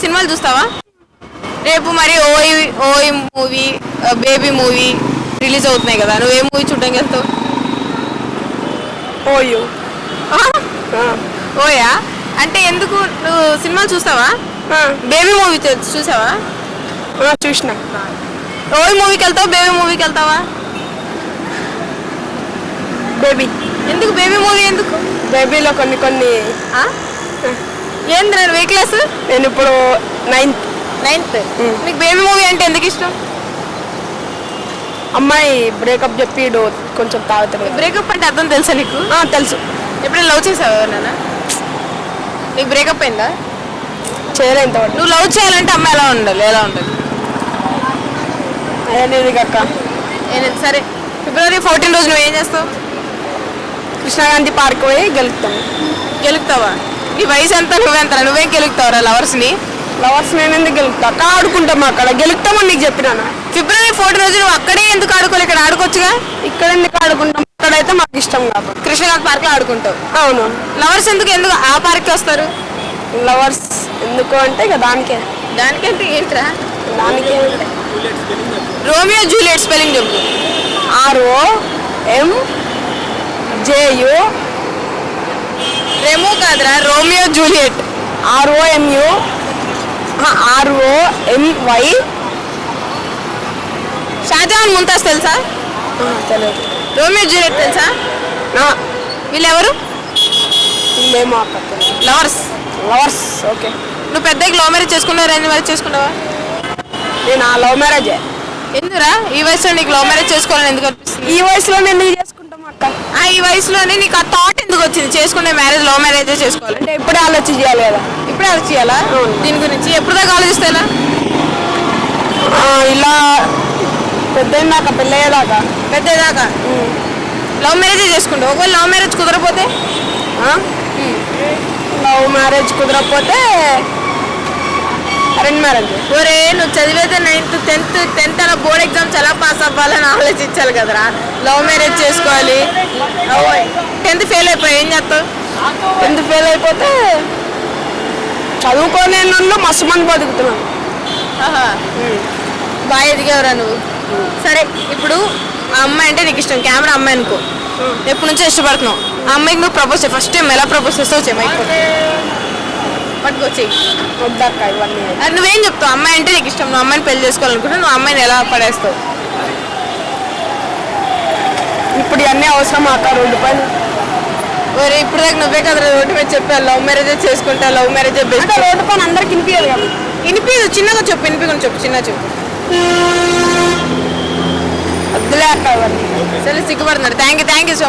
సినిమాలు చూస్తావా? రేపు మరి ఓయి ఓయి మూవీ బేబీ మూవీ రిలీజ్ అవుతున్నాయి కదా నువ్వు ఏ మూవీ చూడడానికి వెళ్తావు? ఓయో. ఓయా? అంటే ఎందుకు? నువ్వు సినిమాలు చూస్తావా? బేబీ మూవీ చూసావా? చూసిన. ఓయి మూవీకి వెళ్తావా బేబీ మూవీకి వెళ్తావా? బేబీ. ఎందుకు? బేబీ మూవీ ఎందుకు? బేబీలో కొన్ని కొన్ని. ఆ? ఏంది నేను ఇప్పుడు నైన్త్ నైన్త్ నీకు బేబీ మూవీ అంటే ఎందుకు ఇష్టం? అమ్మాయి బ్రేకప్ చెప్పి కొంచెం తాగుతాడు బ్రేకప్ అంటే అర్థం తెలుసా నీకు? తెలుసు. ఎప్పుడైనా లవ్ చేసావా ఎవరినైనా? నీకు బ్రేకప్ అయిందా? చేయలే ఇంతవరకు. నువ్వు లవ్ చేయాలంటే అమ్మాయి ఎలా ఉండాలి? ఎలా ఉండాలి? అనేది నేను సరే. ఫిబ్రవరి ఫోర్టీన్ రోజు నువ్వు ఏం చేస్తావు? కృష్ణాగాంధీ పార్క్ పోయి గెలుపుతాను గెలుపుతావా? నీ వయసు ఎంత? నువ్వెంత నువ్వేం గెలుపుతావురా లవర్స్ని? లవర్స్ నేను ఎందుకు గెలుపుతా? అక్క ఆడుకుంటాం అక్కడ. గెలుపుతామని నీకు చెప్పినాను? ఫిబ్రవరి ఫోర్టీన్ రోజు నువ్వు అక్కడే ఎందుకు ఆడుకోవాలి ఇక్కడ ఆడుకోవచ్చుగా? ఇక్కడ ఎందుకు ఆడుకుంటాం? అక్కడైతే మాకు ఇష్టం కాబట్టి కృష్ణకాంత్ పార్క్లో ఆడుకుంటావు? అవును. లవర్స్ ఎందుకు ఎందుకు ఆ పార్క్కి వస్తారు? లవర్స్ ఎందుకు అంటే ఇక దానికే. దానికంటే ఏంట్రా? దానికే. రోమియో జూలియట్ స్పెల్లింగ్ చెప్పు. R O M J U Remo కాదురా Romeo Juliet. R O M U R O M Y Shahjahan Mumtaz తెలుసా? తెలియదు రోమియో జూలియట్ తెలుసా? వీళ్ళెవరు? తెలియదు లవర్స్. Lovers okay. నువ్వు పెద్దకి లవ్ మ్యారేజ్ చేసుకున్నావు ఎన్ని మ్యారేజ్ చేసుకున్నావా? నేను ఆ లవ్ మ్యారేజ్. ఎందుకురా ఈ వయసులో నీకు లవ్ మ్యారేజ్ చేసుకోవాలని ఎందుకు అనిపిస్తుంది? ఈ వయసులో నేను ఎందుకు చేసుకుంటాం అక్క ఆ ఈ వయసులోనే నీకు ఆ థాట్ ఎందుకు వచ్చింది? చేసుకునే మ్యారేజ్ లవ్ మ్యారేజ్ చేసుకోవాలి అంటే ఇప్పుడే ఆలోచన చేయాలి కదా. ఇప్పుడే ఆలోచించాలా. దీని గురించి ఎప్పుడు దాకా ఆలోచిస్తే ఎలా? ఆ, ఇలా పెద్ద దాకా పెళ్ళయ్యేదాకా పెద్దదాకా లవ్ మ్యారేజ్ చేసుకుంటావు? ఒకవేళ లవ్ మ్యారేజ్ కుదరపోతే? లవ్ మ్యారేజ్ కుదరకపోతే మ్యారేజ్ ఒరే నువ్వు చదివేదే నైన్త్ టెన్త్ టెన్త్ అలా బోర్డ్ ఎగ్జామ్స్ ఎలా పాస్ అవ్వాలని ఆలోచించాలి కదరా. లవ్ మ్యారేజ్ చేసుకోవాలి. టెన్త్ ఫెయిల్ అయిపోయి ఏం చేస్తావు? ఎందుకు ఫెయిల్ అయిపోతే చదువుకోనే వాళ్ళు మస్తు మంది బతుకుతున్నాను. ఆహా. బాగా ఎదిగేవరా నువ్వు. సరే ఇప్పుడు ఆ అమ్మాయి అంటే నీకు ఇష్టం. కెమెరా అమ్మాయి అనుకో. ఎప్పటి నుంచో ఇష్టపడుతున్నావు. ఆ అమ్మాయికి నువ్వు ప్రపోజ్ చేయి. ఫస్ట్ టైం ఎలా ప్రపోజ్ చేస్తావు మైక్. పట్టుకొచ్చేయి వద్దక్క ఇవన్నీ. అది నువ్వేం చెప్తావు? అమ్మాయి అంటే నీకు ఇష్టం. నువ్వు అమ్మాయిని పెళ్ళి చేసుకోవాలనుకుంటే నువ్వు అమ్మాయిని ఎలా పడేస్తావు? ఇప్పుడు ఇవన్నీ అవసరం అక్క రెండు పని. ఒరే ఇప్పుడు దాకా నువ్వే కదా రోడ్డు మీద చెప్పావు లవ్ మ్యారేజ్ చేసుకుంటా లవ్ మ్యారేజ్ బెస్ట్ రోడ్డు పని అందరికి వినిపించాలి కదా. ఇనిపి చిన్నగా చెప్పు ఇనిపి చెప్పు చిన్న చెప్పు. వద్దులే అక్క ఇవన్నీ. సరే సిగ్గుపడుతున్నాడు. Thank you thank you so